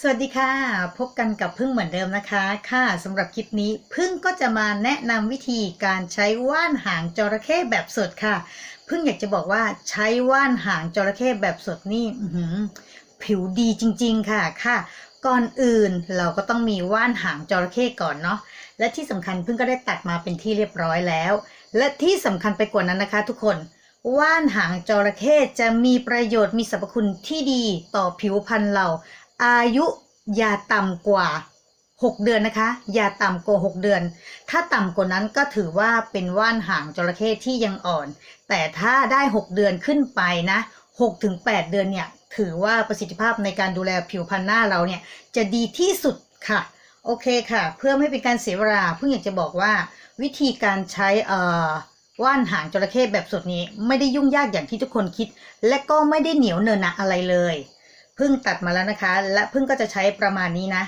สวัสดีค่ะ พบกันกับพึ่งเหมือนเดิมนะคะ ค่ะสำหรับคลิปนี้พึ่งก็จะมาแนะนำวิธีการใช้ว่านหางจระเข้แบบสดค่ะ พึ่งอยากจะบอกว่าใช้ว่านหางจระเข้แบบสดนี่ผิวดีจริง ๆ ค่ะค่ะ ก่อนอื่นเราก็ต้องมีว่านหางจระเข้ก่อนเนาะและที่สำคัญพึ่งก็ได้ตัดมาเป็นที่เรียบร้อยแล้ว และที่สำคัญไปกว่านั้นนะคะ ทุกคนว่านหางจระเข้จะมีประโยชน์มีสรรพคุณที่ดีต่อผิวพรรณเรา อายุอย่าต่ำกว่า 6 เดือนนะคะ อย่าต่ำกว่า 6 เดือน ถ้าต่ำกว่านั้นก็ถือว่าเป็นว่านหางจระเข้ที่ยังอ่อน แต่ถ้าได้ 6 เดือนขึ้นไปนะ6ถึง8เดือนเนี่ยถือว่าประสิทธิภาพในการดูแลผิวพรรณหน้าเราเนี่ยจะดีที่สุดค่ะ โอเคค่ะ เพื่อไม่เป็นการเสียเวลาเพิ่งอยากจะบอกว่า วิธีการใช้เอ่อว่านหางจระเข้แบบสดนี้ ไม่ได้ยุ่งยากอย่างที่ทุกคนคิด และก็ไม่ได้เหนียวเนินหนะอะไรเลย พิ่งตัดมาแล้วนะคะ และเพิ่งก็จะใช้ประมาณนี้นะ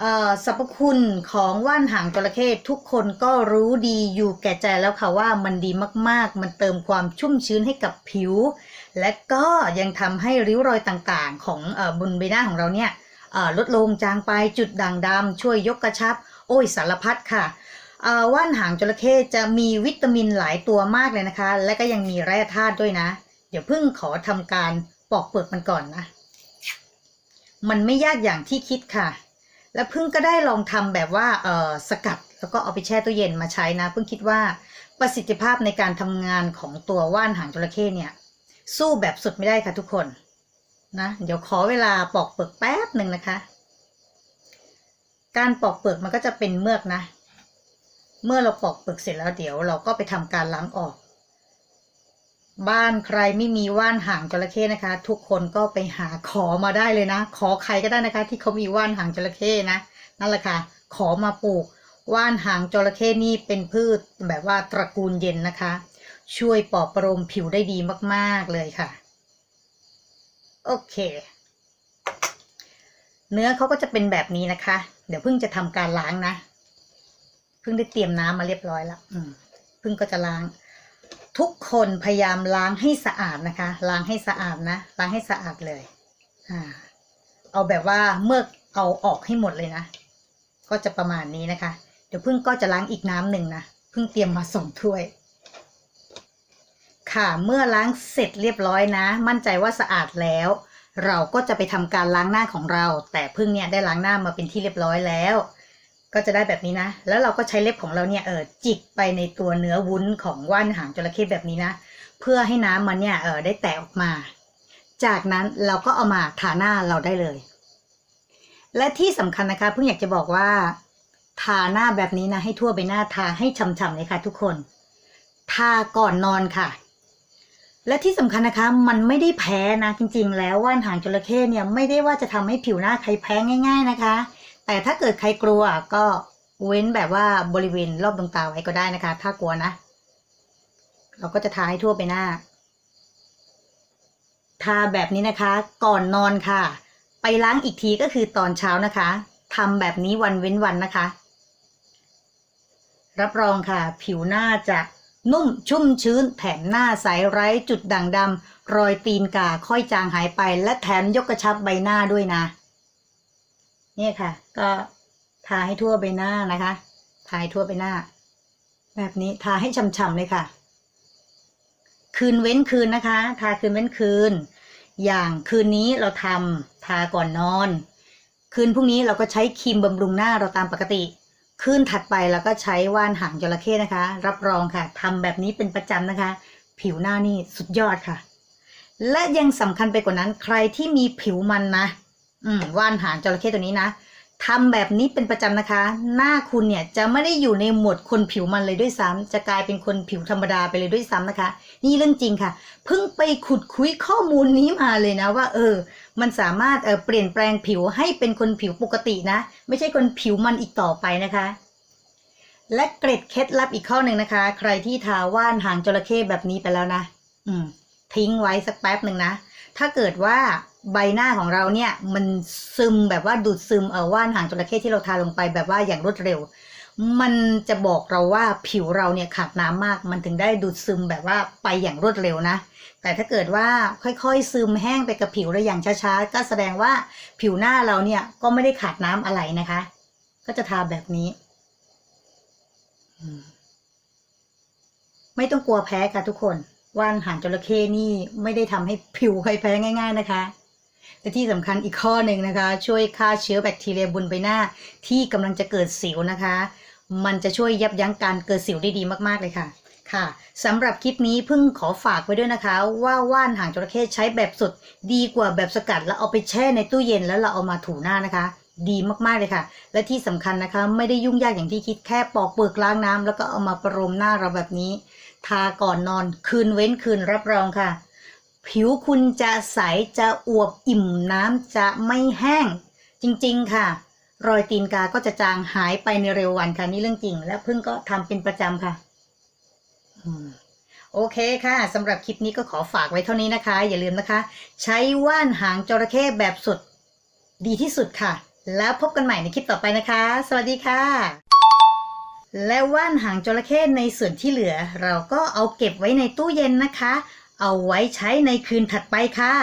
เอ่อสรรพคุณของว่านหางจระเข้ทุกคนก็รู้ดีอยู่แก่ใจแล้วค่ะว่ามันดีมากๆ มันเติมความชุ่มชื้นให้กับผิว และก็ยังทำให้ริ้วรอยต่างๆ ของเออบนใบหน้าของเราเนี่ยลดลงจางไปจุดด่างดำช่วยยกกระชับ โอ้ยสารพัดค่ะเอ่อว่านหางจระเข้จะมีวิตามินหลายตัวมากเลยนะคะ และก็ยังมีแร่ธาตุด้วยนะ เดี๋ยวเพิ่งขอทำการปอกเปลือกมันก่อนนะ มันไม่ยากอย่างที่คิดค่ะ และเพิ่งก็ได้ลองทำแบบว่าเออสกัดแล้วก็เอาไปแช่ตู้เย็นมาใช้นะ เพิ่งคิดว่าประสิทธิภาพในการทำงานของตัวว่านหางจระเข้เนี่ย สู้แบบสุดไม่ได้ค่ะทุกคนนะเดี๋ยวขอเวลาปอกเปลือกแป๊บหนึ่งนะคะ การปอกเปลือกมันก็จะเป็นเมือกนะ เมื่อเราปอกเปลือกเสร็จแล้วเดี๋ยวเราก็ไปทำการล้างออก บ้านใครไม่มีว่านหางจระเข้นะคะ ทุกคนก็ไปหาขอมาได้เลยนะ ขอใครก็ได้นะคะ ที่เขามีว่านหางจระเข้นะนั่นแหละค่ะ ขอมาปลูกว่านหางจระเข้นี่เป็นพืชแบบว่าตระกูลเย็นนะคะ ช่วยปลอบประโลมผิวได้ดีมากๆเลยค่ะ โอเค เนื้อเขาก็จะเป็นแบบนี้นะคะ เดี๋ยวเพิ่งจะทำการล้างนะ เพิ่งได้เตรียมน้ำมาเรียบร้อยแล้วเพิ่งก็จะล้าง ทุกคนพยายามล้างให้สะอาดนะคะ ล้างให้สะอาดนะ ล้างให้สะอาดเลยอ่าเอาแบบว่าเมื่อกเอาออกให้หมดเลยนะ ก็จะประมาณนี้นะคะ เดี๋ยวพึ่งก็จะล้างอีกน้ำหนึ่งนะพึ่งเตรียมมาสองถ้วย ค่ะเมื่อล้างเสร็จเรียบร้อยนะ มั่นใจว่าสะอาดแล้ว เราก็จะไปทำการล้างหน้าของเรา แต่พึ่งเนี่ยได้ล้างหน้ามาเป็นที่เรียบร้อยแล้ว ก็จะได้แบบนี้นะ แล้วเราก็ใช้เล็บของเราเนี่ยเออจิกไปในตัวเนื้อวุ้นของว่านหางจระเข้แบบนี้นะ เพื่อให้น้ำมันเนี่ยเออได้แตกออกมา จากนั้นเราก็เอามาทาหน้าเราได้เลย และที่สำคัญนะคะเพิ่งอยากจะบอกว่า ทาหน้าแบบนี้นะให้ทั่วใบหน้าทาให้ฉ่ำๆเลยค่ะทุกคน ทาก่อนนอนค่ะ และที่สำคัญนะคะมันไม่ได้แพ้นะจริง ๆ แล้วว่านหางจระเข้เนี่ยไม่ได้ว่าจะทำให้ผิวหน้าใครแพ้ง่าย ๆนะคะ แต่ถ้าเกิดใครกลัวก็เว้นแบบว่าบริเวณรอบดวงตาไว้ก็ได้นะคะ ถ้ากลัวนะ เราก็จะทาให้ทั่วไปหน้า ทาแบบนี้นะคะ ก่อนนอนค่ะ ไปล้างอีกทีก็คือตอนเช้านะคะทำแบบนี้วันเว้นวันนะคะ รับรองค่ะ ผิวหน้าจะนุ่มชุ่มชื้นแถมหน้าใสไร้จุดด่างดำรอยตีนกาค่อยจางหายไป และแถมยกกระชับใบหน้าด้วยนะ นี่ยค่ะ ก็ทาให้ทั่วใบหน้านะคะทาให้ทั่วใบหน้า แบบนี้ทาให้ฉ่ำๆเลยค่ะ คืนเว้นคืนนะคะ ทาคืนเว้นคืน อย่างคืนนี้เราทำทาก่อนนอน คืนพรุ่งนี้เราก็ใช้ครีมบำรุงหน้าเราตามปกติคืนถัดไปเราก็ใช้ว่านหางจระเข้นะคะ รับรองค่ะทำแบบนี้เป็นประจำนะคะ ผิวหน้านี่สุดยอดค่ะ และยังสำคัญไปกว่านั้นใครที่มีผิวมันนะ อืมว่านหางจระเข้ตัวนี้นะทำแบบนี้เป็นประจำนะคะ หน้าคุณเนี่ยจะไม่ได้อยู่ในหมวดคนผิวมันเลยด้วยซ้ำจะกลายเป็นคนผิวธรรมดาไปเลยด้วยซ้ำนะคะ นี่เรื่องจริงค่ะ เพิ่งไปขุดคุยข้อมูลนี้มาเลยนะว่า เออ มันสามารถเออเปลี่ยนแปลงผิวให้เป็นคนผิวปกตินะ ไม่ใช่คนผิวมันอีกต่อไปนะคะ และเกร็ดเคล็ดลับอีกข้อหนึ่งนะคะ ใครที่ทาว่านหางจระเข้แบบนี้ไปแล้วนะ อืม ทิ้งไว้สักแป๊บหนึ่งนะถ้าเกิดว่า ใบหน้าของเราเนี่ยมันซึมแบบว่าดูดซึมเออว่านหางจระเข้ที่เราทาลงไปแบบว่าอย่างรวดเร็ว มันจะบอกเราว่าผิวเราเนี่ยขาดน้ำมาก มันถึงได้ดูดซึมแบบว่าไปอย่างรวดเร็วนะ แต่ถ้าเกิดว่าค่อยๆ ซึมแห้งไปกับผิวเราอย่างช้าๆ ก็แสดงว่าผิวหน้าเราเนี่ยก็ไม่ได้ขาดน้ำอะไรนะคะ ก็จะทาแบบนี้ ไม่ต้องกลัวแพ้ค่ะทุกคนว่านหางจระเข้นี่ไม่ได้ทำให้ผิวใครแพ้ง่าย ๆ นะคะ และที่สำคัญอีกข้อหนึ่งนะคะ ช่วยฆ่าเชื้อแบคทีเรียบนใบหน้า ที่กำลังจะเกิดสิวนะคะ มันจะช่วยยับยั้งการเกิดสิวได้ดีมากๆเลยค่ะค่ะสำหรับคลิปนี้เพิ่งขอฝากไว้ด้วยนะคะ ว่าว่านหางจระเข้ใช้แบบสดดีกว่าแบบสกัด แล้วเอาไปแช่ในตู้เย็นแล้วเราเอามาถูหน้านะคะ ดีมากๆเลยค่ะ และที่สำคัญนะคะ ไม่ได้ยุ่งยากอย่างที่คิดแค่ปอกเปลือกล้างน้ำแล้วก็เอามาประโลมหน้าเราแบบนี้ ทาก่อนนอนคืนเว้นคืนรับรองค่ะ ผิวคุณจะใสจะอวบอิ่มน้ำจะไม่แห้ง จริงๆค่ะ รอยตีนกาก็จะจางหายไปในเร็ววันค่ะนี่เรื่องจริง และเพิ่งก็ทำเป็นประจำค่ะโอเคค่ะสำหรับคลิปนี้ก็ขอฝากไว้เท่านี้นะคะ อย่าลืมนะคะ ใช้ว่านหางจระเข้แบบสดดีที่สุดค่ะ แล้วพบกันใหม่ในคลิปต่อไปนะคะ สวัสดีค่ะ และว่านหางจระเข้ในส่วนที่เหลือ เราก็เอาเก็บไว้ในตู้เย็นนะคะ เอาไว้ใช้ในคืนถัดไปค่ะ